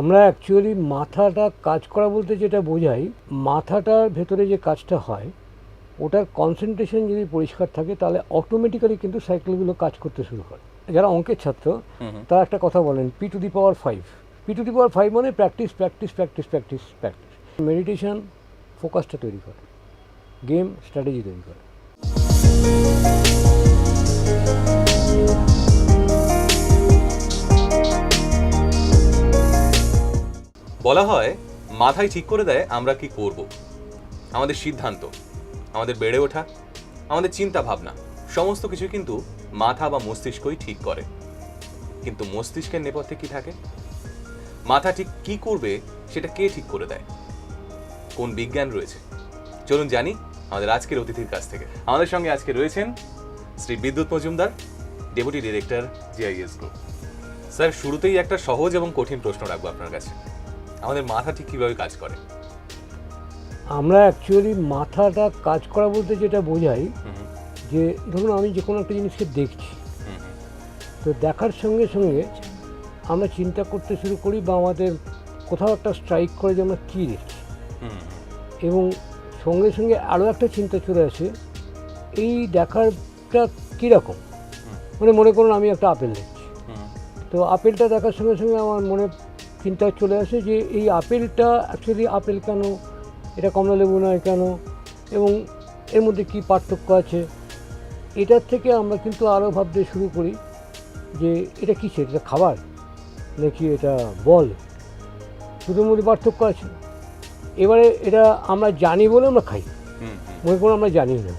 আমরা অ্যাকচুয়ালি মাথাটা কাজ করা বলতে যেটা বোঝাই মাথাটার ভেতরে যে কাজটা হয় ওটার কনসেন্ট্রেশন যদি পরিষ্কার থাকে তাহলে অটোমেটিক্যালি কিন্তু সাইকেলগুলো কাজ করতে শুরু করে। যারা অঙ্কের ছাত্র তারা একটা কথা বলেন P to the power five P to the power five মানে practice practice practice practice practice meditation ফোকাসটা তৈরি করে। গেম স্ট্র্যাটেজি তৈরি করে। বলা হয়, মাথায় ঠিক করে দেয় আমরা কি করব। আমাদের সিদ্ধান্ত, আমাদের বেড়ে ওঠা, আমাদের চিন্তা ভাবনা, সমস্ত কিছু কিন্তু মাথা বা মস্তিষ্কই ঠিক করে। কিন্তু মস্তিষ্কের নেপথ্যে কি থাকে? মাথা ঠিক কি করবে সেটা কে ঠিক করে দেয়? কোন বিজ্ঞান রয়েছে? চলুন জানি আমাদের আজকের অতিথির কাছ থেকে। আমাদের সঙ্গে আজকে রয়েছেন Shri Bidyut Majumdar, deputy director, GIS group. Sir, শুরুতেই একটা সহজ এবং কঠিন প্রশ্ন রাখব আপনার কাছে। আমাদের মাথা ঠিক কীভাবে কাজ করে? আমরা অ্যাকচুয়ালি মাথাটা কাজ করা বলতে যেটা বোঝাই যে ধরুন আমি যে কোনো একটা জিনিসকে দেখছি তো দেখার সঙ্গে সঙ্গে আমরা চিন্তা করতে শুরু করি বা আমাদের কোথাও একটা স্ট্রাইক করে যে আমরা কী দেখছি। এবং সঙ্গে সঙ্গে আরও একটা চিন্তা চলে আসে এই দেখারটা কীরকম? মানে মনে করুন আমি একটা আপেল দেখছি। তো আপেলটা দেখার সঙ্গে সঙ্গে আমার মনে চিন্তা চলে আসে যে এই আপেলটা অ্যাকচুয়ালি আপেল কেন? এটা কমলা লেবু নয় কেন? এবং এর মধ্যে কি পার্থক্য আছে? এটার থেকে আমরা কিন্তু আরও ভাবতে শুরু করি যে এটা কী এটা খাবার? নাকি এটা বল? দুটোর মধ্যে পার্থক্য আছে। এবারে এটা আমরা জানি বলে আমরা খাই। মনে করুন আমরা জানি না।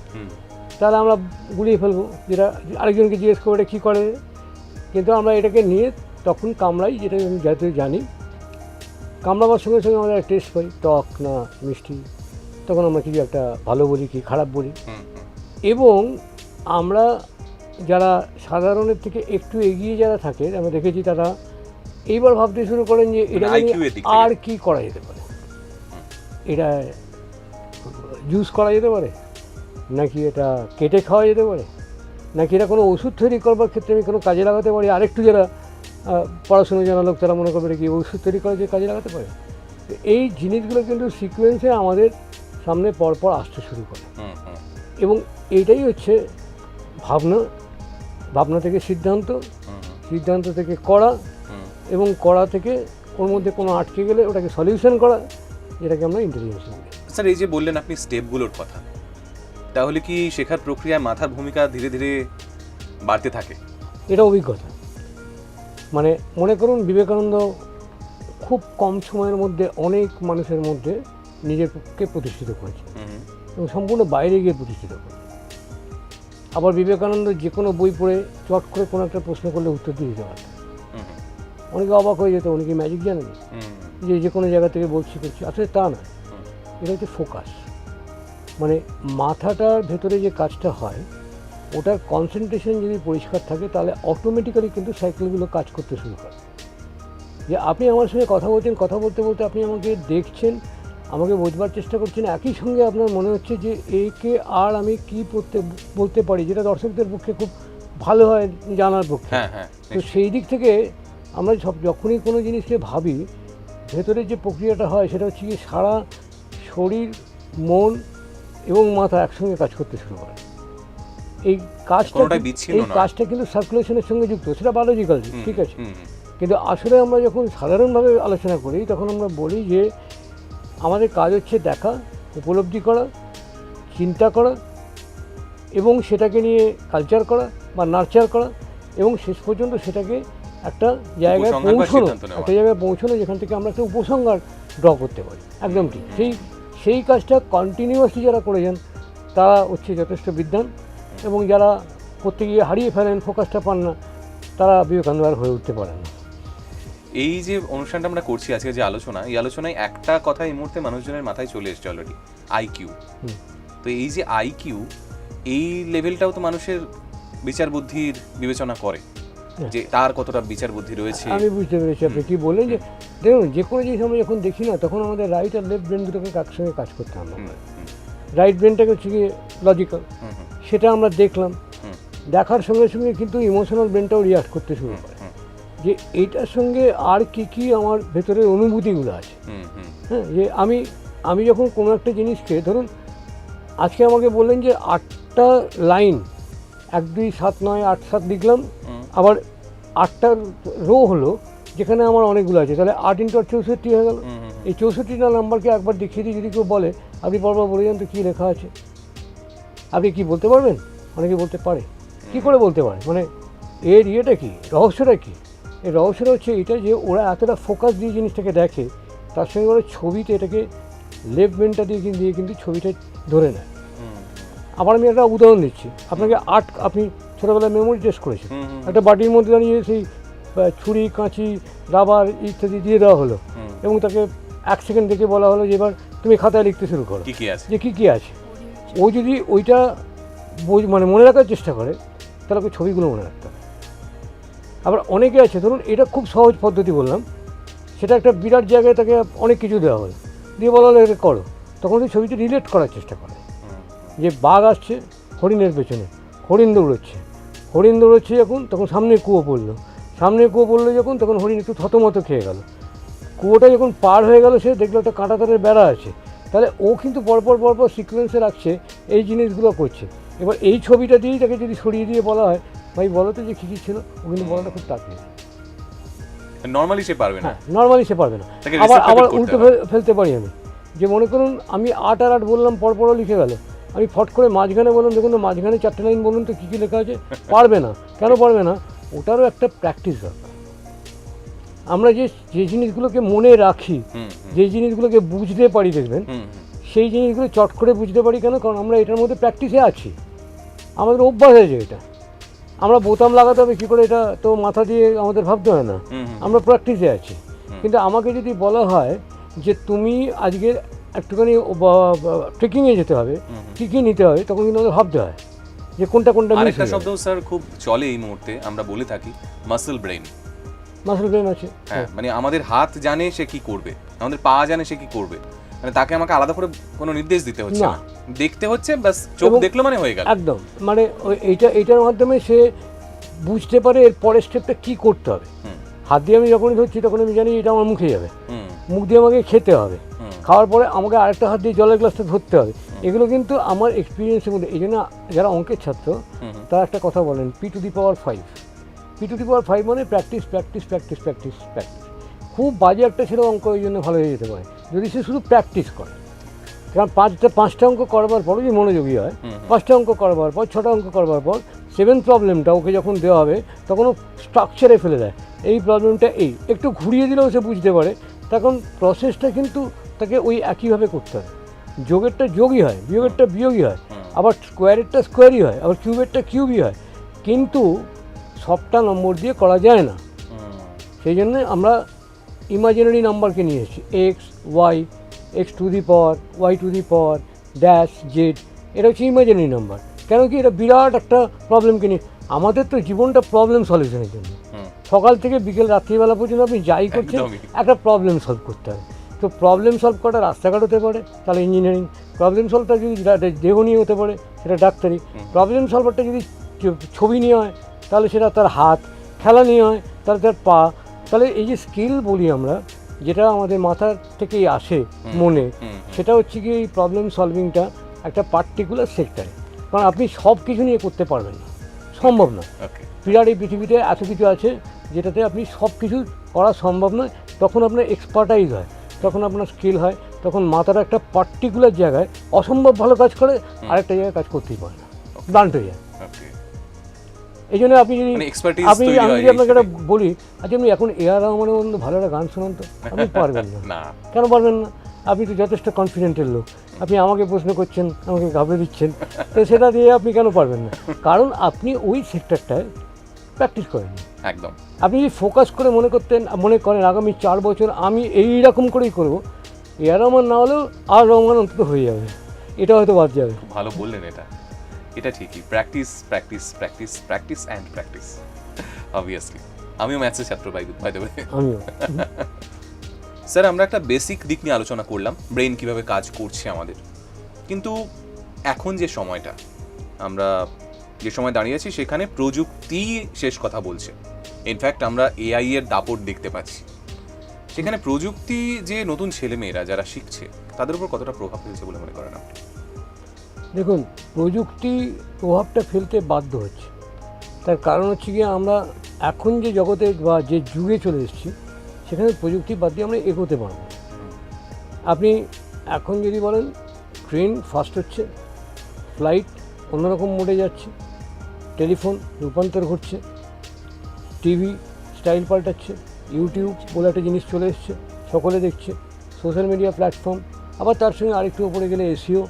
তাহলে আমরা গুলিয়ে ফেলব যেটা আরেকজনকে জিজ্ঞেস করব এটা কী করে? কিন্তু আমরা এটাকে নিয়ে তখন কামড়াই যেটা আমি যাতে জানি। কামড়াবার সঙ্গে সঙ্গে আমরা টেস্ট পাই টক না মিষ্টি তখন আমরা কিছু একটা ভালো বলি কি খারাপ বলি। এবং আমরা যারা সাধারণের থেকে একটু এগিয়ে যারা থাকে আমরা দেখেছি তারা এইবার ভাবতে শুরু করেন যে এটা মানে থেকে। আর কি করা যেতে পারে? এটা জুস করা যেতে পারে? নাকি এটা কেটে খাওয়া যেতে পারে? নাকি এটা কোনো ওষুধ তৈরি করবার ক্ষেত্রে আমি কোনো কাজে লাগাতে পারি? আরেকটু যারা পড়াশুনো জানা লোক তারা মনে করবে কি ওষুধ তৈরি করার যে কাজে লাগাতে পারে? তো এই জিনিসগুলো কিন্তু সিকোয়েন্সে আমাদের সামনে পরপর আসতে শুরু করে। এবং এইটাই হচ্ছে ভাবনা ভাবনা থেকে সিদ্ধান্ত সিদ্ধান্ত থেকে করা এবং করা থেকে ওর মধ্যে কোনো আটকে গেলে ওটাকে সলিউশন করা যেটাকে আমরা ইন্টেলিজেন্স বলি। স্যার এই যে বললেন আপনি স্টেপগুলোর কথা তাহলে কি শেখার প্রক্রিয়ায় মাথার ভূমিকা ধীরে ধীরে বাড়তে থাকে? এটা অভিজ্ঞতা। মানে মনে করুন বিবেকানন্দ খুব কম সময়ের মধ্যে অনেক মানুষের মধ্যে নিজেকে প্রতিষ্ঠিত করেছে এবং সম্পূর্ণ বাইরে গিয়ে প্রতিষ্ঠিত করেছে আবার বিবেকানন্দ যে কোনো বই পড়ে চট করে কোনো একটা প্রশ্ন করলে উত্তর দিয়ে দিতে পারত অনেকে অবাক হয়ে যেত অনেকে ম্যাজিক জানেন যে যে কোনো জায়গা থেকে বলছি করছি আসলে তা না এটা হচ্ছে ফোকাস। মানে মাথাটার ভেতরে যে কাজটা হয় ওটার কনসেন্ট্রেশন যদি পরিষ্কার থাকে তাহলে অটোমেটিক্যালি কিন্তু সাইকেলগুলো কাজ করতে শুরু করে। যে আপনি আমার সঙ্গে কথা বলছেন কথা বলতে বলতে আপনি আমাকে দেখছেন আমাকে বোঝবার চেষ্টা করছেন একই সঙ্গে আপনার মনে হচ্ছে যে একে আর আমি কি পড়তে বলতে পারি যেটা দর্শকদের পক্ষে খুব ভালো হয় জানার পক্ষে। হ্যাঁ হ্যাঁ তো সেই দিক থেকে আমরা সব যখনই কোনো জিনিসকে ভাবি ভেতরে যে প্রক্রিয়াটা হয় সেটা হচ্ছে কি সারা শরীর মন এবং মাথা একসঙ্গে কাজ করতে শুরু করে। এই কাজটা এই কাজটা কিন্তু সার্কুলেশনের সঙ্গে যুক্ত সেটা বায়োলজিক্যাল ঠিক আছে? কিন্তু আসলে আমরা যখন সাধারণভাবে আলোচনা করি তখন আমরা বলি যে আমাদের কাজ হচ্ছে দেখা উপলব্ধি করা চিন্তা করা এবং সেটাকে নিয়ে কালচার করা বা নার্চার করা এবং শেষ পর্যন্ত সেটাকে একটা জায়গায় পৌঁছানো একটা জায়গায় পৌঁছানো যেখান থেকে আমরা একটা উপসংহার ড্র করতে পারি। একদম ঠিক। সেই সেই কাজটা কন্টিনিউয়াসলি যারা করে যান তারা হচ্ছে যথেষ্ট বিদ্যান এবং যারা করতে গিয়ে হারিয়ে ফেলেন ফোকাসটা পান না তারা বিবেকানন্দ আর হয়ে উঠতে পারেন না। এই যে অনুষ্ঠানটা আমরা করছি আজকে যে আলোচনা এই আলোচনায় একটা কথা এই মুহূর্তে মানুষজনের মাথায় চলে এসছে অলরেডি আইকিউ। তো এই যে আইকিউ এই লেভেলটাও তো মানুষের বিচার বুদ্ধির বিবেচনা করে হ্যাঁ। যে তার কতটা বিচার বুদ্ধি রয়েছে। আমি বুঝতে পেরেছি আপনি কি বললেন যে দেখুন যে কোনো জিনিস আমরা যখন দেখি না তখন আমাদের রাইট আর লেফট ব্রেন দুটোকে একসঙ্গে কাজ করতে হুম, রাইট ব্রেনটাকে হচ্ছে গিয়ে লজিক্যাল সেটা আমরা দেখলাম। দেখার সঙ্গে সঙ্গে কিন্তু ইমোশনাল ব্রেনটাও রিয়াক্ট করতে শুরু করে। যে এইটার সঙ্গে আর কি কি আমার ভেতরের অনুভূতিগুলো আছে। হ্যাঁ যে আমি আমি যখন কোনো একটা জিনিসকে ধরুন আজকে আমাকে বললেন যে আটটা লাইন এক দুই সাত নয় আট সাত লিখলাম আবার আটটা রো হলো যেখানে আমার অনেকগুলো আছে। তাহলে আট ইন্টু আট চৌষট্টি হয়ে গেল। এই চৌষট্টিটা নাম্বারকে একবার দেখিয়ে দিয়ে যদি কেউ বলে আপনি পরপর বলে যান তো কী লেখা আছে? আপনি কি বলতে পারবেন? অনেকে বলতে পারে। কি করে বলতে পারে? মানে এর ইয়েটা কি? রহস্যটা কি? এই রহস্যটা হচ্ছে এটা যে ওরা এতটা ফোকাস দিয়ে জিনিসটাকে দেখে তার সঙ্গে ওরা ছবিতে এটাকে বেনটা দিয়ে কিন্তু দিয়ে কিন্তু ছবিটা ধরে নেয়। আবার আমি একটা উদাহরণ দিচ্ছি। আপনাকে আর্ট আপনি ছোটোবেলায় মেমোরি টেস্ট করেছেন। একটা বাটির মধ্যে দাঁড়িয়ে সেই ছুরি কাঁচি রাবার ইত্যাদি দিয়ে দেওয়া হলো এবং তাকে এক সেকেন্ড দেখে বলা হলো যে এবার তুমি খাতায় লিখতে শুরু করো। যে কী কী আছে? ও যদি ওইটা মানে মনে রাখার চেষ্টা করে, তাহলে ওকে ছবিগুলো মনে রাখতে হবে। আবার অনেকে আছে, ধরুন এটা খুব সহজ পদ্ধতি বললাম, সেটা একটা বিরাট জায়গায় তাকে অনেক কিছু দেওয়া হলো দিয়ে বলা হলো এটা করো। তখন ওই ছবিটা রিলেট করার চেষ্টা করে। যে বাঘ আসছে, হরিণের পেছনে, হরিণ দৌড়চ্ছে। হরিণ দৌড়চ্ছে যখন, তখন সামনে কুয়ো পড়ল। সামনে কুয়ো পড়ল যখন, তখন হরিণ একটু থতমতো খেয়ে গেল। কুয়োটা যখন পার হয়ে গেল, সে দেখল একটা কাঁটা তারের বেড়া আছে। তাহলে ও কিন্তু পরপর পরপর সিকোয়েন্সে রাখছে এই জিনিসগুলো করছে। এবার এই ছবিটা দিয়েই তাকে যদি সরিয়ে দিয়ে বলা হয় ভাই বলো তো যে কী কী ছিল ও কিন্তু বলাটা খুব তাড়াতাড়ি। নর্মালি সে পারবে না। হ্যাঁ নর্মালি সে পারবে না। আবার আবার উল্টো ফেলতে পারি আমি। যে মনে করুন আমি আট আর আট বললাম পরপরও লিখে গেল। আমি ফট করে মাঝখানে বললাম দেখুন মাঝখানে চারটে লাইন বলুন তো কী কী লেখা আছে পারবে না। কেন পারবে না? ওটারও একটা প্র্যাকটিস দরকার। আমরা যে যে জিনিসগুলোকে মনে রাখি যে জিনিসগুলোকে বুঝতে পারি দেখবেন সেই জিনিসগুলো চট করে বুঝতে পারি কেন? কারণ আমরা এটার মধ্যে প্র্যাকটিসে আছি। আমাদের অভ্যাস হয়েছে এটা। আমরা বোতাম লাগাতে হবে কী করে এটা তো মাথা দিয়ে আমাদের ভাবতে হয় না। আমরা প্র্যাকটিসে আছি। কিন্তু আমাকে যদি বলা হয় যে তুমি আজকে একটুখানি ট্রেকিংয়ে যেতে হবে। কী কী নিতে হবে তখন কিন্তু আমাদের ভাবতে হয় যে কোনটা কোনটা আরেকটা শব্দ স্যার খুব চলে এই মুহূর্তে আমরা বলে থাকি মাসেল ব্রেন মাসেল ব্রেন আছে হ্যাঁ মানে আমাদের হাত জানে সে কি করবে। আমাদের পা জানে সে কি করবে। মানে তাকে আমাকে আলাদা করে কোনো নির্দেশ দিতে হচ্ছে না। দেখতে হচ্ছে বাস চোখ দেখল মানে হয়ে গেল। একদম। মানে এইটা এইটার মাধ্যমে সে বুঝতে পারে এর পরের স্টেপটা কী করতে হবে। হাত দিয়ে আমি যখনই ধরছি তখন আমি জানি এটা আমার মুখে যাবে। মুখ দিয়ে আমাকে খেতে হবে। খাওয়ার পরে আমাকে আরেকটা হাত দিয়ে জলের গ্লাসটা ধরতে হবে। এগুলো কিন্তু আমার এক্সপিরিয়েন্সের মধ্যে এই জন্য যারা অঙ্কের ছাত্র তারা একটা কথা বলেন P to the power five P to the power five মানে practice practice practice practice practice খুব বাজে একটা ছেলে অঙ্ক ওই জন্য ভালো হয়ে যেতে পারে। যদি সে শুধু প্র্যাকটিস করে কারণ পাঁচটা পাঁচটা অঙ্ক করবার পর যদি মনোযোগী হয়। পাঁচটা অঙ্ক করবার পর ছটা অঙ্ক করবার পর সেভেন প্রবলেমটা ওকে যখন দেওয়া হবে তখন ও স্ট্রাকচারে ফেলে দেয়। এই প্রবলেমটা এই। একটু ঘুরিয়ে দিলেও সে বুঝতে পারে। তখন প্রসেসটা কিন্তু তাকে ওই একইভাবে করতে হয়। যোগেরটা যোগই হয় বিয়োগেরটা বিয়োগই হয়। আবার স্কোয়ারেরটা স্কোয়ারই হয় আবার কিউবেরটা কিউবই হয়। কিন্তু সবটা নম্বর দিয়ে করা যায় না। সেই জন্য আমরা ইমাজিনারি নাম্বারকে নিয়ে এসেছি। X Y X to the power Y to the power dash Z এটা হচ্ছে ইমাজিনারি নাম্বার কেন কি এটা বিরাট একটা প্রবলেমকে নিয়ে আমাদের তো জীবনটা প্রবলেম সলিউশনের জন্য। সকাল থেকে বিকেল রাত্রিবেলা পর্যন্ত আপনি যাই করছেন একটা প্রবলেম সলভ করতে হবে তো প্রবলেম সলভ করাটা রাস্তাঘাট হতে পারে তাহলে ইঞ্জিনিয়ারিং প্রবলেম সলভটা যদি দেহ নিয়ে হতে পারে সেটা ডাক্তারি। প্রবলেম সলভারটা যদি ছবি নিয়ে হয় তাহলে সেটা তার হাত খেলা নিয়ে হয় তাহলে তার পা। তাহলে এই যে স্কিল বলি আমরা যেটা আমাদের মাথার থেকেই আসে মনে সেটা হচ্ছে কি এই প্রবলেম সলভিংটা একটা পার্টিকুলার সেক্টরে কারণ আপনি সব কিছু নিয়ে করতে পারবেন না। সম্ভব না বিরাট এই পৃথিবীতে এত কিছু আছে যেটাতে আপনি সব কিছু করা সম্ভব নয়। তখন আপনার এক্সপার্টাইজ হয় তখন আপনার স্কিল হয় তখন মাথার একটা পার্টিকুলার জায়গায় অসম্ভব ভালো কাজ করে আরেকটা জায়গায় কাজ করতেই পারে না। ব্লান্ট হয়ে যায়। এই জন্য আপনি যদি মানে আপনি আমি যদি আপনাকে একটা বলি আচ্ছা আপনি এখন এ আর রহমানের মধ্যে ভালো একটা গান শোনান তো আপনি পারবেন না। না। কেন পারবেন না? আপনি তো যথেষ্ট কনফিডেন্টের লোক। আপনি আমাকে প্রশ্ন করছেন আমাকে ঘাবড়ে দিচ্ছেন তো সেটা দিয়ে আপনি কেন পারবেন না? কারণ আপনি ওই সেক্টরটায় প্র্যাকটিস করেননি। একদম। আপনি যদি ফোকাস করে মনে করতেন মনে করেন আগামী চার বছর আমি এই রকম করেই করব এ আর রহমান না হলেও আর রহমান অন্তত হয়ে যাবে। এটা হয়তো বাদ যাবে। ভালো বললেন এটা। এটা ঠিকই। Practice practice practice practice and practice obviously আমিও ম্যাথসের ছাত্র বাই বাই আমিও। স্যার আমরা একটা বেসিক দিক নিয়ে আলোচনা করলাম ব্রেন কীভাবে কাজ করছে আমাদের। কিন্তু এখন যে সময়টা আমরা যে সময় দাঁড়িয়ে আছি সেখানে প্রযুক্তি শেষ কথা বলছে। ইনফ্যাক্ট আমরা এআই এর দাপট দেখতে পাচ্ছি। সেখানে প্রযুক্তি যে নতুন ছেলেমেয়েরা যারা শিখছে তাদের উপর কতটা প্রভাব ফেলছে বলে মনে করেন আপনি? দেখুন, প্রযুক্তি প্রভাবটা ফেলতে বাধ্য হচ্ছে তার কারণ হচ্ছে গিয়ে আমরা এখন যে জগতে বা যে যুগে চলে এসেছি, সেখানে প্রযুক্তি বাদ দিয়ে আমরা এগোতে পারব। আপনি এখন যদি বলেন, ট্রেন ফাস্ট হচ্ছে ফ্লাইট অন্যরকম মোডে যাচ্ছে টেলিফোন রূপান্তর ঘটছে টিভি স্টাইল পাল্টাচ্ছে ইউটিউব বলে একটা জিনিস চলে এসছে, সকলে দেখছে সোশ্যাল মিডিয়া প্ল্যাটফর্ম আবার তার সঙ্গে আরেকটু ওপরে গেলে এসিও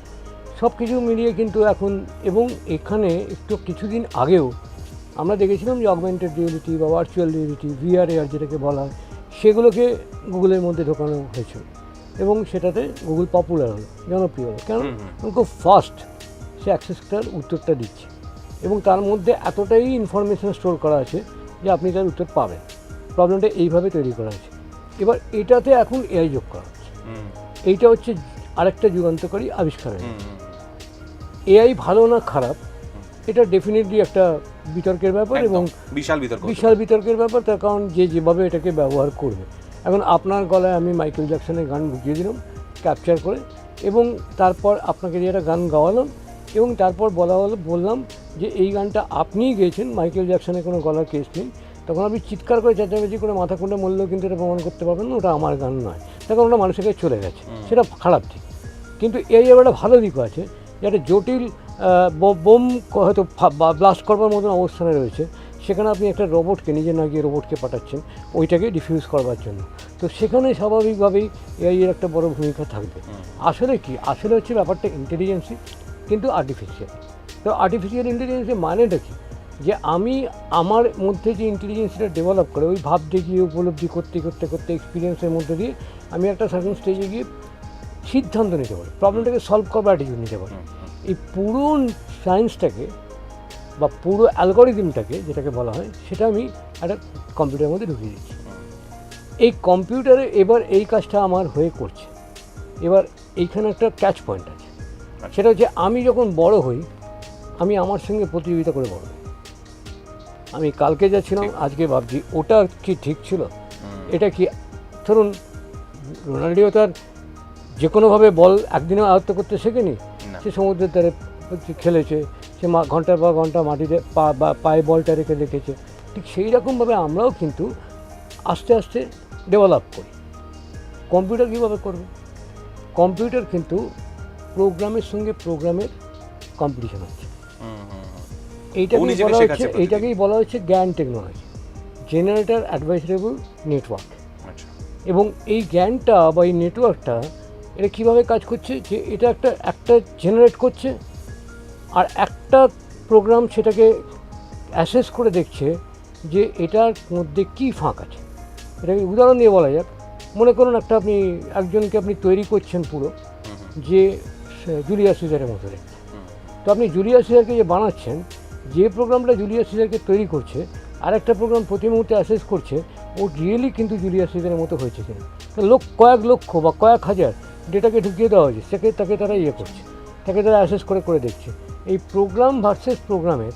সব কিছু মিলিয়ে কিন্তু এখন এবং এখানে একটু কিছুদিন আগেও আমরা দেখেছিলাম যে অগমেন্টেড রিয়েলিটি বা ভার্চুয়াল রিয়েলিটি ভিআর এয়ার যেটাকে বলা হয় সেগুলোকে গুগলের মধ্যে ঢোকানো হয়েছিল এবং সেটাতে গুগল পপুলার হলো জনপ্রিয় হলো। কেন। খুব ফাস্ট সে অ্যাক্সেসটার উত্তরটা দিচ্ছে এবং তার মধ্যে এতটাই ইনফরমেশন স্টোর করা আছে যে আপনি তার উত্তর পাবেন। প্রবলেমটা এইভাবে তৈরি করা আছে এবার এটাতে এখন এআই যোগ করা হচ্ছে। এইটা হচ্ছে আরেকটা যুগান্তকারী আবিষ্কার হয়েছে এআই ভালো না খারাপ এটা ডেফিনেটলি একটা বিতর্কের ব্যাপার এবং বিশাল বিতর্ক বিশাল বিতর্কের ব্যাপার তার কারণ যে যেভাবে এটাকে ব্যবহার করবে। এখন আপনার গলায় আমি মাইকেল জ্যাকসনের গান ঢুকিয়ে দিলাম ক্যাপচার করে এবং তারপর আপনাকে যে একটা গান গাওয়ালাম এবং তারপর বলা হলো বললাম যে এই গানটা আপনিই গেয়েছেন মাইকেল জ্যাকসনের কোনো গলার কেস নেই। তখন আপনি চিৎকার করে চেঁচামেচি করে মাথা কুণ্ডে মরলেও কিন্তু এটা প্রমাণ করতে পারবেন না ওটা আমার গান নয়। তখন ওটা মানুষের কাছে চলে গেছে। সেটা খারাপ দিক। কিন্তু এই একটা ভালো দিকও আছে। একটা জটিল বোম হয়তো ব্লাস্ট করবার মতন অবস্থানে রয়েছে। সেখানে আপনি একটা রোবটকে নিজে না গিয়ে রোবটকে পাঠাচ্ছেন ওইটাকে ডিফিউজ করবার জন্য। তো সেখানে স্বাভাবিকভাবেই এআই এর একটা বড় ভূমিকা থাকবে। আসলে কি? আসলে হচ্ছে ব্যাপারটা ইন্টেলিজেন্সি কিন্তু আর্টিফিশিয়াল তো আর্টিফিশিয়াল ইন্টেলিজেন্সি মানেটা কি? যে আমি আমার মধ্যে যে ইন্টেলিজেন্সটা ডেভেলপ করে ওই ভাব দেখিয়ে উপলব্ধি করতে করতে করতে এক্সপিরিয়েন্সের মধ্যে দিয়ে আমি একটা সার্টেন স্টেজে গিয়ে সিদ্ধান্ত নিতে পারে প্রবলেমটাকে সলভ করবার অ্যাটিটিউড নিতে পারে। এই পুরো সায়েন্সটাকে বা পুরো অ্যালগোরিদমটাকে যেটাকে বলা হয় সেটা আমি একটা কম্পিউটারের মধ্যে ঢুকিয়ে দিচ্ছি। এই কম্পিউটারে এবার এই কাজটা আমার হয়ে করছে। এবার এইখানে একটা ক্যাচ পয়েন্ট আছে। সেটা হচ্ছে আমি যখন বড় হই আমি আমার সঙ্গে প্রতিযোগিতা করে বড় হই। আমি কালকে যাচ্ছিলাম আজকে ভাবছি ওটা কি ঠিক ছিল? এটা কি ধরুন রোনাল্ডিও তার যে কোনোভাবে বল একদিনে আয়ত্ত করতে শেখেনি? না। সে সমুদ্রের ধারে খেলেছে সে মা- ঘণ্টার পর ঘণ্টা মাটিতে পা বা পায়ে বলটা রেখে রেখেছে ঠিক সেই রকমভাবে আমরাও কিন্তু আস্তে আস্তে ডেভেলপ করি। কম্পিউটার কীভাবে করবে? কম্পিউটার কিন্তু প্রোগ্রামের সঙ্গে প্রোগ্রামের কম্পিটিশন হচ্ছে। এইটাকেই বলা হচ্ছে এইটাকেই বলা হচ্ছে জ্ঞান টেকনোলজি জেনারেটার অ্যাডভাইসেবল নেটওয়ার্ক এবং এই জ্ঞানটা বা এই নেটওয়ার্কটা এটা কীভাবে কাজ করছে? যে এটা একটা একটা জেনারেট করছে আর একটা প্রোগ্রাম সেটাকে অ্যাসেস করে দেখছে যে এটার মধ্যে কী ফাঁক আছে। এটাকে উদাহরণ দিয়ে বলা যাক। মনে করুন একটা আপনি একজনকে আপনি তৈরি করছেন পুরো যে জুলিয়াস সিজারের মতো তো আপনি জুলিয়াস সিজারকে যে বানাচ্ছেন যে প্রোগ্রামটা জুলিয়াস সিজারকে তৈরি করছে আর একটা প্রোগ্রাম প্রতি মুহূর্তে অ্যাসেস করছে ও রিয়েলি কিন্তু জুলিয়াস সিজারের মতো হয়েছে কিনা। লোক কয়েক লক্ষ বা কয়েক হাজার ডেটাকে ঢুকিয়ে দেওয়া হয়েছে সেকে তাকে তারা ইয়ে করছে তাকে তারা অ্যাসেস করে করে দেখছে। এই প্রোগ্রাম ভার্সেস প্রোগ্রামের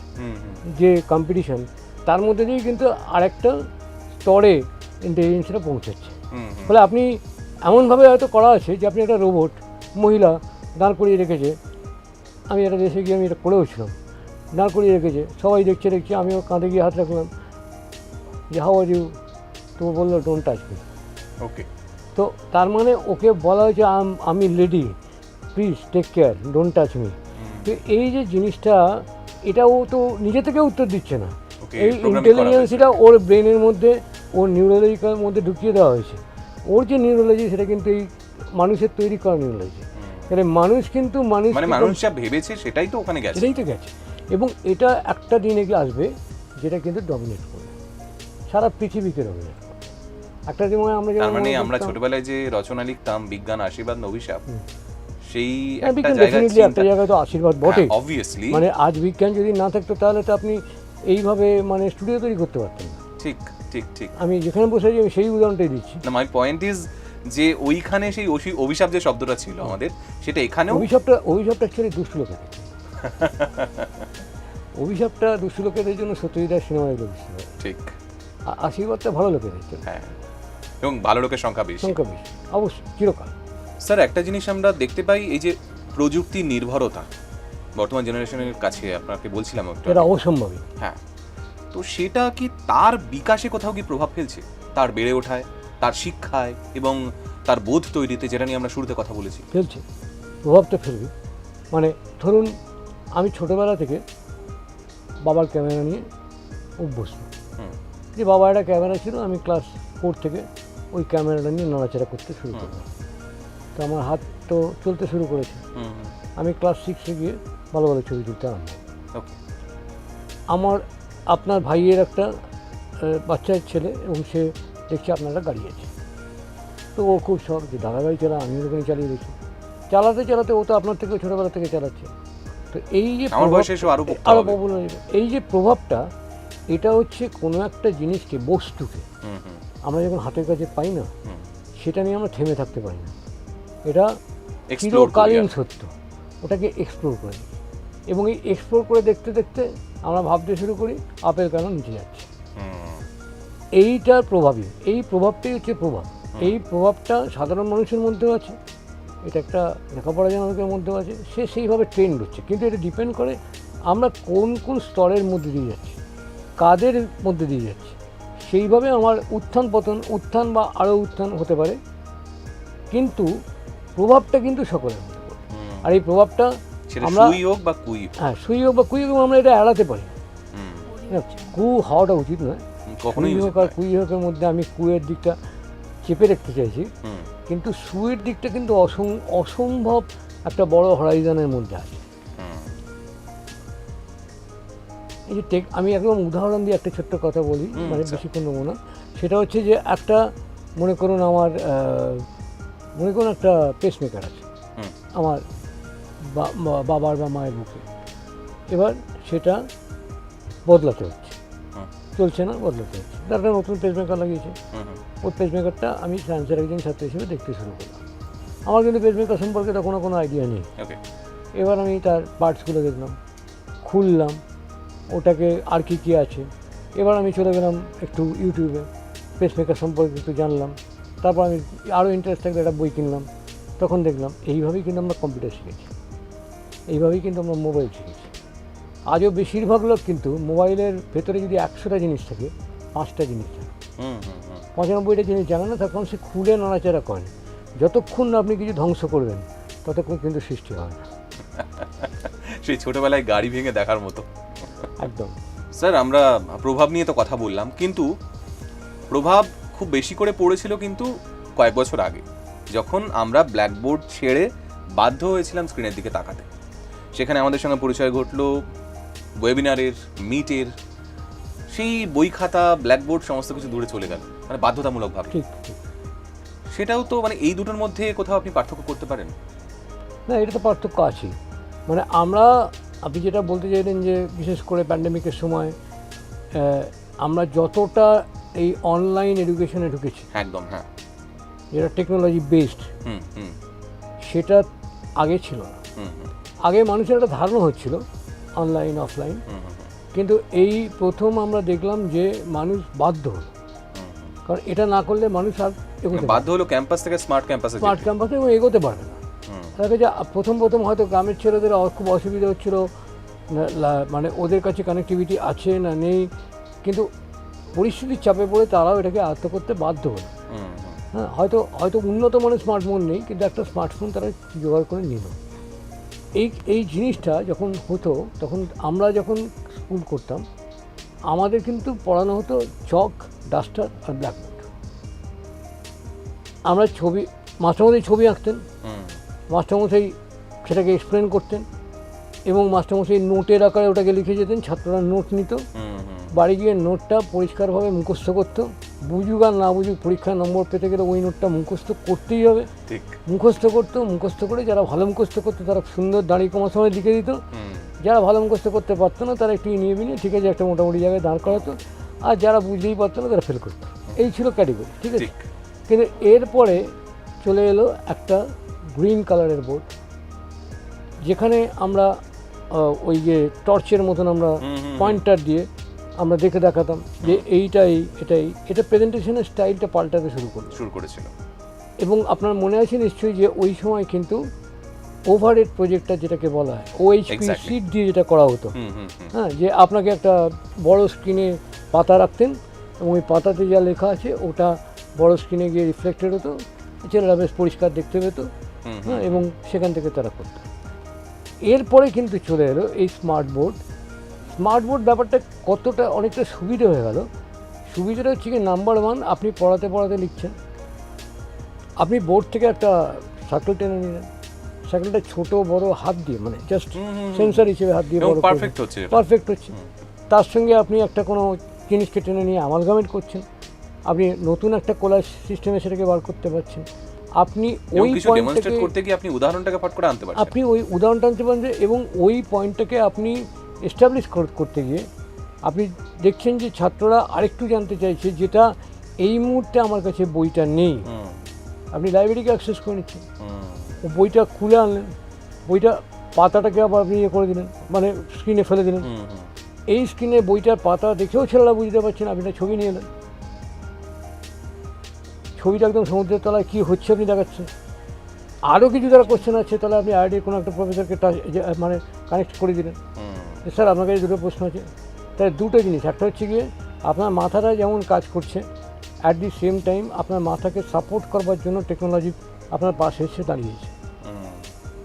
যে কম্পিটিশন তার মধ্যে দিয়েই কিন্তু আরেকটা স্তরে ইন্টেলিজেন্সটা পৌঁছাচ্ছে। ফলে আপনি এমনভাবে হয়তো করা আছে যে আপনি একটা রোবট মহিলা দাঁড় করিয়ে রেখেছে আমি একটা দেশে গিয়ে আমি এটা করেও ছিলাম দাঁড় করিয়ে রেখেছে সবাই দেখছে দেখছে আমিও কাঁধে গিয়ে হাত রাখলাম। যে হাও আর ইউ তো বলল ডোন্ট টাচ মি ওকে তো তার মানে ওকে বলা হয়েছে আম- আমি lady please take care don't touch me তো এই যে জিনিসটা এটা ও তো নিজে থেকে উত্তর দিচ্ছে না। এই ইন্টেলিজেন্সিটা ওর ব্রেনের মধ্যে ওর নিউরোলজিক্যাল মধ্যে ঢুকিয়ে দেওয়া হয়েছে। ওর যে নিউরোলজি সেটা কিন্তু এই মানুষের তৈরি করা নিউরোলজি তাহলে মানুষ কিন্তু মানুষ মানে মানুষ যা ভেবেছে সেটাই তো ওখানে গেছে। এটাই তো গেছে। এবং এটা একটা দিনে গিয়ে আসবে যেটা কিন্তু ডমিনেট করবে। সারা পৃথিবীকে ডমিনেট একটা সময় আমরা তার মানে আমরা ছোটবেলায় যে রচনা লিখতাম বিজ্ঞান আশীর্বাদ অভিশাপ সেই হ্যাঁ, একটা জায়গায় একটা জায়গায় তো আশীর্বাদ বটে অবভিয়াসলি মানে আজ বিজ্ঞান যদি না থাকতো তাহলে তো আপনি এইভাবে মানে স্টুডিও তৈরি করতে পারতেন না। ঠিক ঠিক ঠিক। আমি যেখানে বসে আছি আমি সেই উদাহরণটাই দিচ্ছি। না মাই পয়েন্ট ইজ যে ওইখানে সেই অভিশাপ যে শব্দটা ছিল আমাদের সেটা এখানেও অভিশাপটা অভিশাপটা অ্যাকচুয়ালি দুষ্টু লোকেদের। অভিশাপটা দুষ্টু লোকেদের জন্য সত্যজিদার সিনেমা এগুলো বুঝতে ঠিক। আশীর্বাদটা ভালো লোকের হচ্ছে হ্যাঁ। এবং ভালো লোকের সংখ্যা বেশি। সংখ্যা বেশি। অবশ্যই চিরকাল। স্যার একটা জিনিস আমরা দেখতে পাই এই যে প্রযুক্তি নির্ভরতা। বর্তমান জেনারেশনের কাছে আপনাকে বলছিলাম একটু। এটা আগে। অবসম্ভাবী হ্যাঁ। তো সেটা কি তার বিকাশে কোথাও কি প্রভাব ফেলছে? তার বেড়ে ওঠায় তার শিক্ষায় এবং তার বোধ তৈরিতে যেটা নিয়ে আমরা শুরুতে কথা বলেছি। ফেলছে। প্রভাবটা ফেলবে। মানে ধরুন আমি ছোটোবেলা থেকে বাবার ক্যামেরা নিয়ে অভ্যস্ত। হুম। যে বাবা একটা ক্যামেরা ছিল আমি ক্লাস ফোর থেকে ওই ক্যামেরাটা নিয়ে নাড়াচাড়া করতে শুরু করলাম তো আমার হাত তো চলতে শুরু করেছে। আমি ক্লাস সিক্সে গিয়ে ভালো ভালো ছবি তুলতে আরম্ভ আমার আপনার ভাইয়ের একটা বাচ্চার ছেলে এবং সে দেখছে আপনার গাড়ি আছে। তো ও খুব শখ যে দাদা গাড়ি চালা আমি ওখানে চালিয়ে দেখি। চালাতে চালাতে ও তো আপনার থেকে ছোটোবেলা থেকে চালাচ্ছে। তো এই যে আমার প্রভাব- বয়সে এসে আরও পোক্ত আরও হবে। প্রবল হয়ে যাবে। এই যে প্রভাবটা এটা হচ্ছে কোনো একটা জিনিসকে বস্তুকে আমরা যখন হাতের কাছে পাই না সেটা নিয়ে আমরা থেমে থাকতে পারি না। এটা চিরকালীন সত্য। ওটাকে এক্সপ্লোর করি। এবং এই এক্সপ্লোর করে দেখতে দেখতে আমরা ভাবতে শুরু করি আপেল কেন নিচে যাচ্ছে? এইটার প্রভাবই। এই প্রভাবটাই হচ্ছে প্রভাব। এই প্রভাবটা সাধারণ মানুষের মধ্যেও আছে। এটা একটা লেখাপড়া জানা লোকের মধ্যেও আছে। সে সেইভাবে ট্রেন্ড হচ্ছে। কিন্তু এটা ডিপেন্ড করে আমরা কোন কোন স্তরের মধ্যে দিয়ে যাচ্ছি। কাদের মধ্যে দিয়ে যাচ্ছি। সেইভাবে আমার উত্থান পতন উত্থান বা আরও উত্থান হতে পারে। কিন্তু প্রভাবটা কিন্তু সকলের মধ্যে পড়ে। আর এই প্রভাবটা আমরা হোক বা কুই হ্যাঁ সুই হোক বা কুই হোক আমরা এটা এড়াতে পারি। না। কু হওয়াটা উচিত নয়। কখনোই কুই হোক আর কুই হোকের মধ্যে আমি কুয়ের দিকটা চেপে রাখতে চাইছি। কিন্তু সুয়ের দিকটা কিন্তু অসম- অসম্ভব একটা বড় হরাইজনের মধ্যে আছে। এই যে টেক আমি একদম উদাহরণ দিয়ে একটা ছোট্ট কথা বলি মানে আচ্ছা। বেশিক্ষণ নেব না সেটা হচ্ছে যে একটা মনে করুন আমার মনে করুন একটা পেসমেকার আছে। আমার বাবার বা মায়ের বুকে। এবার সেটা বদলাতে হচ্ছে। চলছে না বদলাতে হচ্ছে। তার একটা নতুন পেসমেকার লাগিয়েছে। ওই পেসমেকারটা আমি সায়েন্সের একজন ছাত্র হিসেবে দেখতে শুরু করলাম। আমার কিন্তু পেসমেকার সম্পর্কে তখনও কোনো আইডিয়া নেই। এবার আমি তার পার্টসগুলো দেখলাম খুললাম। ওটাকে আর কি কী আছে? এবার আমি চলে গেলাম একটু ইউটিউবে পেসমেকার সম্পর্কে একটু জানলাম। তারপর আমি আরও ইন্টারেস্ট থাকলে একটা বই কিনলাম। তখন দেখলাম এইভাবেই কিন্তু আমরা কম্পিউটার শিখেছি। এইভাবেই কিন্তু আমরা মোবাইল শিখেছি। আজও বেশিরভাগ লোক কিন্তু মোবাইলের ভেতরে যদি একশোটা জিনিস থাকে পাঁচটা জিনিস থাকে। পঁচানব্বইটা জিনিস জানে না তখন সে খুলে নাড়াচাড়া করে। যতক্ষণ না আপনি কিছু ধ্বংস করবেন ততক্ষণ কিন্তু সৃষ্টি হয় না। সেই ছোটবেলায় গাড়ি ভেঙে দেখার মতো। একদম। স্যার আমরা প্রভাব নিয়ে তো কথা বললাম কিন্তু প্রভাব খুব বেশি করে পড়েছিল কিন্তু কয়েক বছর আগে যখন আমরা ব্ল্যাকবোর্ড ছেড়ে বাধ্য হয়েছিলাম স্ক্রিনের দিকে তাকাতে। সেখানে আমাদের সঙ্গে পরিচয় ঘটলো ওয়েবিনারের মিটের সেই বই খাতা ব্ল্যাকবোর্ড সমস্ত কিছু দূরে চলে গেল মানে বাধ্যতামূলকভাবে। সেটাও তো মানে এই দুটোর মধ্যে কোথাও আপনি পার্থক্য করতে পারেন? না এটা তো পার্থক্য আছেই। মানে আমরা আপনি যেটা বলতে চাইলেন যে বিশেষ করে প্যান্ডেমিকের সময় আমরা যতটা এই অনলাইন এডুকেশনে ঢুকেছি একদম হ্যাঁ। যেটা টেকনোলজি বেসড হুম হুম। সেটা আগে ছিল না। আগে মানুষের একটা ধারণা হচ্ছিল অনলাইন অফলাইন কিন্তু এই প্রথম আমরা দেখলাম যে মানুষ বাধ্য হলো। কারণ এটা না করলে মানুষ আর এগোতে বাধ্য হলো ক্যাম্পাস থেকে স্মার্ট ক্যাম্পাসে স্মার্ট ক্যাম্পাসে এবং এগোতে পারবে না। তাদের কাছে প্রথম প্রথম হয়তো গ্রামের ছেলেদের খুব অসুবিধা হচ্ছিল মানে ওদের কাছে কানেক্টিভিটি আছে না নেই কিন্তু পরিস্থিতির চাপে পড়ে তারাও এটাকে আয়ত্ত করতে বাধ্য হলো। হ্যাঁ হয়তো হয়তো উন্নত মানের স্মার্টফোন নেই কিন্তু একটা স্মার্টফোন তারা জোগাড় করে নিল। এই এই জিনিসটা যখন হতো তখন আমরা যখন স্কুল করতাম আমাদের কিন্তু পড়ানো হতো চক ডাস্টার আর ব্ল্যাকবোর্ড আমরা ছবি মাস্টারমশাই ছবি আঁকতেন। মাস্টারমশাই সেটাকে এক্সপ্লেন করতেন এবং মাস্টারমশাই নোটের আকারে ওটাকে লিখে যেতেন ছাত্ররা নোট নিত। বাড়ি গিয়ে নোটটা পরিষ্কারভাবে মুখস্থ করতো। বুঝুক আর না বুঝুক পরীক্ষার নম্বর পেতে গেলে ওই নোটটা মুখস্থ করতেই হবে। মুখস্থ করতো মুখস্থ করে যারা ভালো মুখস্থ করতো তারা সুন্দর দাঁড়িয়ে কমার সময় লিখে দিত। যারা ভালো মুখস্থ করতে পারতো না তারা একটু নিয়ে বিনিয়ে ঠিক আছে একটা মোটামুটি জায়গায় দাঁড় করাতো। আর যারা বুঝতেই পারতো না তারা ফেল করতো। এই ছিল ক্যাটেগরি ঠিক আছে? কিন্তু এরপরে চলে এলো একটা গ্রিন কালারের বোর্ড যেখানে আমরা ওই যে টর্চের মতন আমরা। পয়েন্টার দিয়ে আমরা দেখে দেখাতাম যে এইটা এই এটা প্রেজেন্টেশনের স্টাইলটা পাল্টাতে শুরু করল। শুরু করেছিল। এবং আপনার মনে আছে নিশ্চয়ই যে ওই সময় কিন্তু ওভারহেড প্রজেক্টটা যেটাকে বলা হয় ওএইচপি. সিট দিয়ে যেটা করা হতো। হ্যাঁ যে আপনাকে একটা বড় স্ক্রিনে পাতা রাখতেন এবং ওই পাতাতে যা লেখা আছে ওটা বড় স্ক্রিনে গিয়ে রিফ্লেক্টেড হতো ছেলেরা বেশ পরিষ্কার দেখতে পেত। এবং সেখান থেকে তারা করতো। এরপরে কিন্তু চলে এলো এই স্মার্ট বোর্ড। স্মার্ট বোর্ড ব্যাপারটা কতটা অনেকটা সুবিধা হয়ে গেল। সুবিধাটা হচ্ছে কি নাম্বার ওয়ান আপনি পড়াতে পড়াতে লিখছেন। আপনি বোর্ড থেকে একটা সার্কেল টেনে নিলেন। সাইকেলটা ছোট বড় হাত দিয়ে মানে জাস্ট। সেন্সার হিসেবে হাত দিয়ে বড় পারফেক্ট হচ্ছে পারফেক্ট হচ্ছে। তার সঙ্গে আপনি একটা কোনো জিনিসকে টেনে নিয়ে আমালগামেট করছেন। আপনি নতুন একটা কোলার সিস্টেমে সেটাকে বার করতে পারছেন। আপনি ওই কিছু ডেমনস্ট্রেট করতে গিয়ে আপনি উদাহরণটাকে ফট করে আনতে পারছেন। আপনি ওই উদাহরণটা আনতে পারেন যে এবং ওই পয়েন্টটাকে আপনি এস্টাবলিশ করতে গিয়ে আপনি দেখছেন যে ছাত্ররা আরেকটু জানতে চাইছে যেটা এই মুহূর্তে আমার কাছে বইটা নেই। আপনি লাইব্রেরিকে অ্যাক্সেস করে নিচ্ছেন। বইটা খুলে আনলেন। বইটা পাতাটাকে আবার আপনি ইয়ে করে দিলেন। মানে স্ক্রিনে ফেলে দিলেন। এই স্ক্রিনে বইটার পাতা দেখেও ছেলেরা বুঝতে পারছেন আপনি ছবি নিয়ে এলেন। ছবিটা একদম সমুদ্রের তলায় কী হচ্ছে আপনি দেখাচ্ছেন? আরও কিছু যারা কোশ্চেন আছে তাহলে আপনি আইডি কোনো একটা প্রফেসরকে মানে কানেক্ট করে দিলেন স্যার আপনার কাছে দুটো প্রশ্ন আছে। তাই দুটো জিনিস একটা হচ্ছে গিয়ে আপনার মাথাটা যেমন কাজ করছে অ্যাট দি সেম টাইম আপনার মাথাকে সাপোর্ট করবার জন্য টেকনোলজি আপনার পাশে এসে দাঁড়িয়েছে।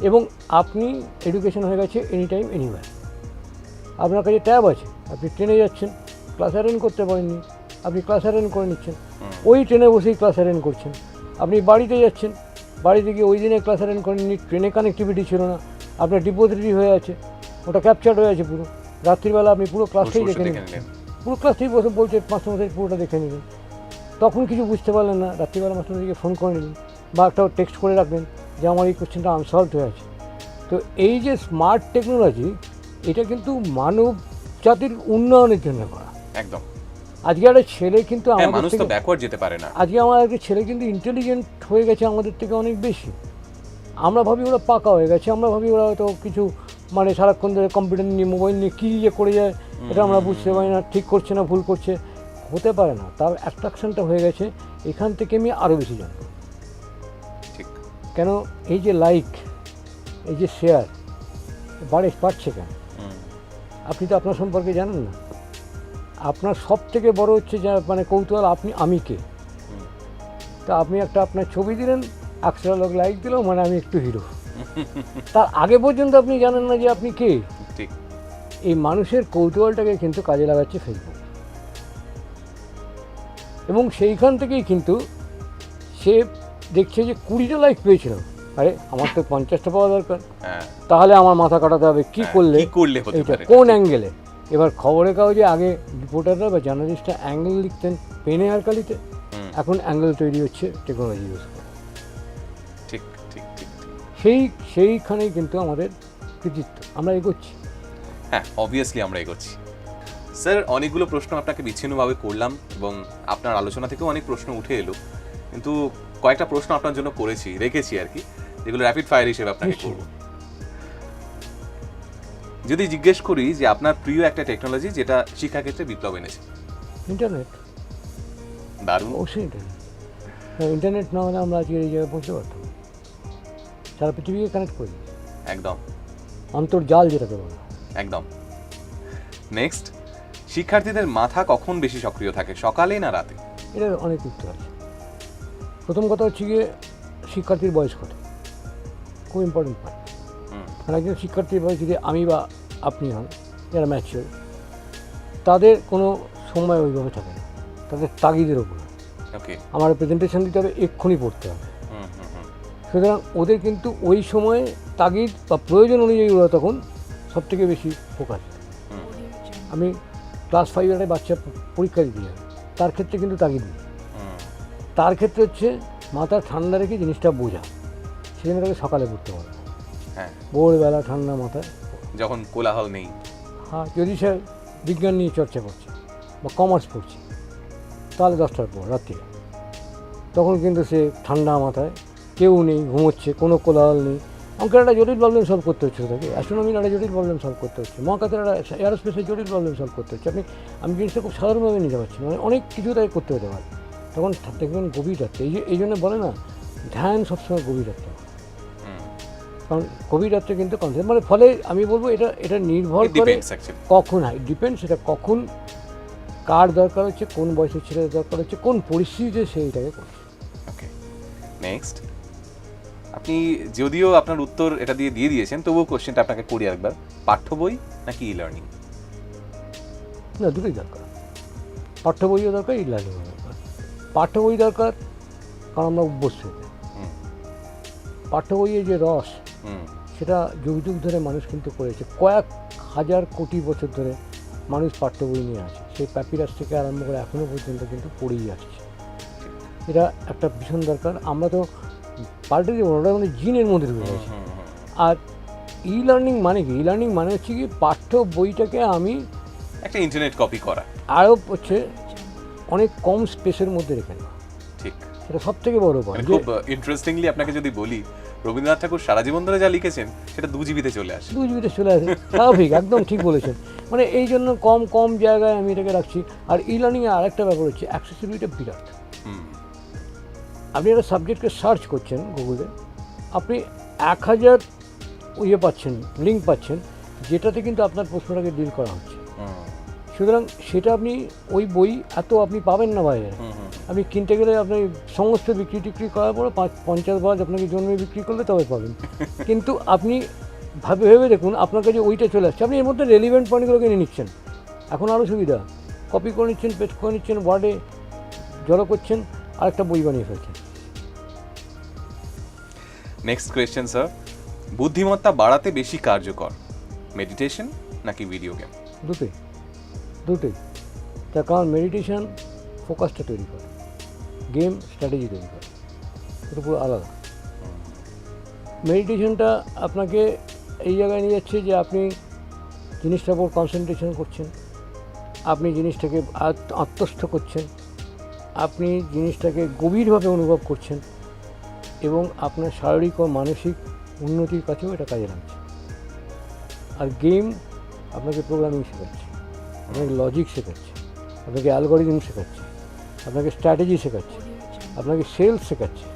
এবং আপনি এডুকেশন হয়ে গেছে এনি টাইম এনিওয়ার আপনার কাছে ট্যাব আছে আপনি ট্রেনে যাচ্ছেন ক্লাস অ্যাটেন্ড করতে পারেননি আপনি ক্লাস অ্যাটেন্ড করে নিচ্ছেন। ওই ট্রেনে বসেই ক্লাস অ্যাটেন্ড করছেন। আপনি বাড়িতে যাচ্ছেন বাড়িতে গিয়ে ওই দিনে ক্লাস অ্যাটেন্ড করেননি ট্রেনে কানেক্টিভিটি ছিল না আপনার ডিপোজিটরি হয়ে আছে ওটা ক্যাপচার হয়ে আছে পুরো। রাত্রিবেলা আপনি পুরো ক্লাসটাই দেখে নিলেন। পুরো ক্লাসটাই বসে বলছে মাস্টারমশাই পুরোটা দেখে নিলেন। তখন কিছু বুঝতে পারলেন না রাত্রিবেলা মাস্টার মাস্টারমশাইকে ফোন করে নিলেন বা একটা টেক্সট করে রাখবেন যে আমার এই কোশ্চেনটা আনসলভ হয়ে আছে। তো এই যে স্মার্ট টেকনোলজি এটা কিন্তু মানব জাতির উন্নয়নের জন্য করা। একদম। আজকে একটা ছেলে কিন্তু হ্যাঁ আমাদের মানুষ তো ব্যাকওয়ার্ড যেতে পারে না। আজকে আমার একটা ছেলে কিন্তু ইন্টেলিজেন্ট হয়ে গেছে আমাদের থেকে অনেক বেশি। আমরা ভাবি ওরা পাকা হয়ে গেছে আমরা ভাবি ওরা হয়তো কিছু মানে সারাক্ষণ ধরে কম্পিউটার নিয়ে মোবাইল নিয়ে কী যে করে যায় এটা আমরা বুঝতে পারি না ঠিক করছে না ভুল করছে। হতে পারে না তার অ্যাট্রাকশনটা হয়ে গেছে এখান থেকে আমি আরও বেশি জানব। ঠিক। কেন? এই যে লাইক এই যে শেয়ার বাড়ে বাড়ছে কেন? আপনি তো আপনার সম্পর্কে জানেন না। আপনার সব থেকে বড় হচ্ছে যা মানে কৌতূহল আপনি আমি কে? তা আপনি একটা আপনার ছবি দিলেন একশো লোক লাইক দিল মানে আমি একটু হিরো তার আগে পর্যন্ত আপনি জানেন না যে আপনি কে? ঠিক। এই মানুষের কৌতূহলটাকে কিন্তু কাজে লাগাচ্ছে ফেসবুক এবং সেইখান থেকেই কিন্তু সে দেখছে যে কুড়িটা লাইক পেয়েছিল। আরে আমার তো পঞ্চাশটা পাওয়া দরকার। হ্যাঁ। তাহলে আমার মাথা কাটাতে হবে। কি হ্যাঁ, করলে? কোন অ্যাঙ্গেলে এবার খবরের কাগজে আগে রিপোর্টাররা বা জার্নালিস্টরা অ্যাঙ্গেল লিখতেন পেনে আর কালিতে। এখন অ্যাঙ্গেল তৈরি হচ্ছে টেকনোলজি ইউজ করে। ঠিক ঠিক ঠিক। সেই সেইখানেই কিন্তু আমাদের কৃতিত্ব। আমরা এগোচ্ছি। হ্যাঁ অবভিয়াসলি আমরা এগোচ্ছি। স্যার অনেকগুলো প্রশ্ন আপনাকে বিচ্ছিন্নভাবে করলাম এবং আপনার আলোচনা থেকেও অনেক প্রশ্ন উঠে এলো। কিন্তু কয়েকটা প্রশ্ন আপনার জন্য করেছি রেখেছি আর কি যেগুলো র্যাপিড ফায়ার হিসেবে আপনাকে। করব। যদি জিজ্ঞেস করি যে আপনার প্রিয় একটা টেকনোলজি যেটা শিক্ষাক্ষেত্রে বিপ্লব এনেছে? ইন্টারনেট। দারুণ। অবশ্যই ইন্টারনেট। ইন্টারনেট না হলে আমরা আজকে এই জায়গায় পৌঁছতে পারতাম সারা পৃথিবীকে কানেক্ট করি একদম। অন্তর্জাল যেটাকে বলা। একদম। নেক্সট শিক্ষার্থীদের মাথা কখন বেশি সক্রিয় থাকে সকালে না রাতে? এটার অনেক উত্তর আছে। প্রথম কথা হচ্ছে গিয়ে শিক্ষার্থীর বয়স কত? খুব ইম্পর্টেন্ট পার্ট কারণ একজন শিক্ষার্থীর বয়স যদি আমি বা আপনি হন যারা ম্যাচিওর তাদের কোনো সময় ওইভাবে থাকে না। তাদের তাগিদের ওপর আমার প্রেজেন্টেশন দিতে হবে এক্ষুনি পড়তে হবে। সুতরাং ওদের কিন্তু ওই সময়ে তাগিদ বা প্রয়োজন অনুযায়ী ওরা তখন সব থেকে বেশি ফোকাস আমি ক্লাস ফাইভের একটা বাচ্চা পরীক্ষা দিতে যাবে তার ক্ষেত্রে কিন্তু তাগিদ নেই। তার ক্ষেত্রে হচ্ছে মাথা ঠান্ডা রেখে জিনিসটা বোঝা। সেজন্য তাকে সকালে পড়তে হবে হ্যাঁ। ভোরবেলা ঠান্ডা মাথায়। যখন কোলাহল নেই। হ্যাঁ যদি সে বিজ্ঞান নিয়ে চর্চা করছে বা কমার্স পড়ছে তাহলে দশটার পর রাত্রিরে। তখন কিন্তু সে ঠান্ডা মাথায় কেউ নেই ঘুমোচ্ছে কোনো কোলাহল নেই। অঙ্কের একটা জটিল প্রবলেম সলভ করতে হচ্ছে তাকে অ্যাস্ট্রোনমির একটা জটিল প্রবলেম সলভ করতে হচ্ছে। মহাকাশের একটা এয়ারোস্পেসের জটিল প্রবলেম সলভ করতে হচ্ছে। আপনি আমি জিনিসটা খুব সাধারণভাবে নিতে পারছি মানে অনেক কিছু তাকে করতে হতে পারে। তখন দেখবেন গভীর রাখতে এই যে এই জন্য বলে না ধ্যান সবসময় গভীর রাখতে কারণ গভীর রাত্রে কিন্তু কনসেপ্ট মানে ফলে আমি বলব এটা এটা নির্ভর করে কখন হয়। ডিপেন্ড সেটা কখন কার দরকার হচ্ছে কোন বয়সের ছেলের দরকার হচ্ছে কোন পরিস্থিতিতে সে এটাকে করছে। ওকে নেক্সট আপনি যদিও আপনার উত্তর এটা দিয়ে দিয়ে দিয়েছেন তবুও কোশ্চেনটা আপনাকে করি একবার পাঠ্য বই নাকি ই লার্নিং না দুটোই দরকার। পাঠ্য বইও দরকার ই লার্নিংও দরকার। পাঠ্য বই দরকার কারণ আমরা অভ্যস্ত। পাঠ্য বইয়ের যে রস সেটা যুগ যুগ ধরে মানুষ কিন্তু করেছে। কয়েক হাজার কোটি বছর ধরে মানুষ পাঠ্য বই নিয়ে আছে। সেই প্যাপিরাস থেকে আরম্ভ করে এখনও পর্যন্ত কিন্তু পড়েই আসছে। এটা একটা ভীষণ দরকার। আমরা তো পাল্টে দেবো ওটা আমাদের জিনের মধ্যে ঢুকে গেছে। আর ই লার্নিং মানে কি? ই লার্নিং মানে হচ্ছে কি পাঠ্য বইটাকে আমি একটা ইন্টারনেট কপি করা। আরও হচ্ছে অনেক কম স্পেসের মধ্যে রেখে নেওয়া ঠিক। সেটা সব থেকে বড় মানে খুব ইন্টারেস্টিংলি আপনাকে যদি বলি রবীন্দ্রনাথ ঠাকুর সারা জীবন ধরে যা লিখেছেন সেটা দু জিবিতে চলে আসে। দু জিবিতে চলে আসে। স্বাভাবিক একদম ঠিক বলেছেন। মানে এই জন্য কম কম জায়গায় আমি এটাকে রাখছি। আর ই লার্নিংয়ে আরেকটা ব্যাপার হচ্ছে অ্যাক্সেসিবিলিটি বিরাট। আপনি একটা সাবজেক্টকে সার্চ করছেন গুগলে আপনি এক হাজার ইয়ে পাচ্ছেন লিঙ্ক পাচ্ছেন যেটাতে কিন্তু আপনার প্রশ্নটাকে ডিল করা হচ্ছে। সুতরাং সেটা আপনি ওই বই এত আপনি পাবেন না বাইরে। আপনি কিনতে গেলে আপনি সমস্ত বিক্রি টিক্রি করার পরে পাঁচ পঞ্চাশ বাজ আপনাকে জন্মে বিক্রি করলে তবে পাবেন। কিন্তু আপনি ভাবে ভেবে দেখুন আপনার কাছে ওইটা চলে আসছে। আপনি এর মধ্যে রেলিভেন্ট পয়েন্টগুলোকে নিয়ে নিচ্ছেন। এখন আরও সুবিধা। কপি করে নিচ্ছেন পেস্ট করে নিচ্ছেন ওয়ার্ডে জড়ো করছেন আর একটা বই বানিয়ে ফেলছেন। নেক্সট কোয়েশ্চেন স্যার বুদ্ধিমত্তা বাড়াতে বেশি কার্যকর? মেডিটেশন নাকি ভিডিও গেম দুটোই। দুটোই। তার কারণ মেডিটেশন ফোকাসটা তৈরি করে। গেম স্ট্র্যাটেজি তৈরি করে। এটা পুরো আলাদা। মেডিটেশনটা আপনাকে এই জায়গায় নিয়ে যাচ্ছে যে আপনি জিনিসটার উপর কনসেন্ট্রেশন করছেন। আপনি জিনিসটাকে আত- আত্মস্থ করছেন। আপনি জিনিসটাকে গভীরভাবে অনুভব করছেন এবং আপনার শারীরিক ও মানসিক উন্নতির কাছেও এটা কাজে লাগছে। আর গেম আপনাকে প্রোগ্রামিং শেখাচ্ছে। আপনাকে লজিক শেখাচ্ছে আপনাকে অ্যালগোরিদম শেখাচ্ছে আপনাকে স্ট্র্যাটেজি শেখাচ্ছে আপনাকে সেলস শেখাচ্ছে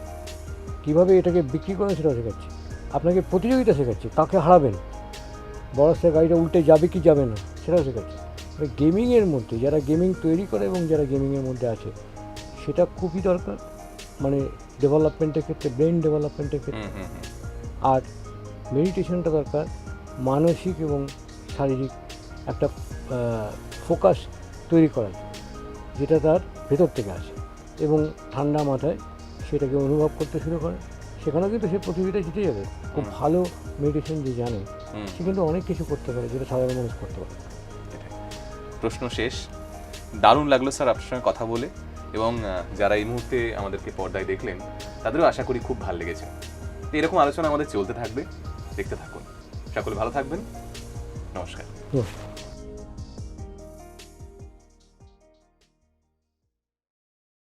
কীভাবে এটাকে বিক্রি করেন সেটাও শেখাচ্ছে আপনাকে প্রতিযোগিতা শেখাচ্ছে কাকে হারাবেন বড় সে গাড়িটা উল্টে যাবে কি যাবে না সেটাও শেখাচ্ছে। গেমিংয়ের মধ্যে যারা গেমিং তৈরি করে এবং যারা গেমিংয়ের মধ্যে আছে সেটা খুবই দরকার মানে ডেভেলপমেন্টের ক্ষেত্রে ব্রেন ডেভেলপমেন্টের ক্ষেত্রে। আর মেডিটেশনটা দরকার মানসিক এবং শারীরিক একটা ফোকাস তৈরি জন্য, যেটা তার ভেতর থেকে আসে এবং ঠান্ডা মাথায় সেটাকে অনুভব করতে শুরু করে। সেখানেও কিন্তু সে পৃথিবীতে জিতে যাবে। খুব ভালো মেডিটেশন যে জানে সে কিন্তু অনেক কিছু করতে পারে যেটা সাধারণ মানুষ করতে পারে। প্রশ্ন শেষ। দারুণ লাগল স্যার আপনার সঙ্গে কথা বলে এবং যারা এই মুহূর্তে আমাদেরকে পর্দায় দেখলেন তাদেরও আশা করি খুব ভালো লেগেছে। এরকম আলোচনা আমাদের চলতে থাকবে। দেখতে থাকুন। সকলে ভালো থাকবেন। নমস্কার। নমস্কার।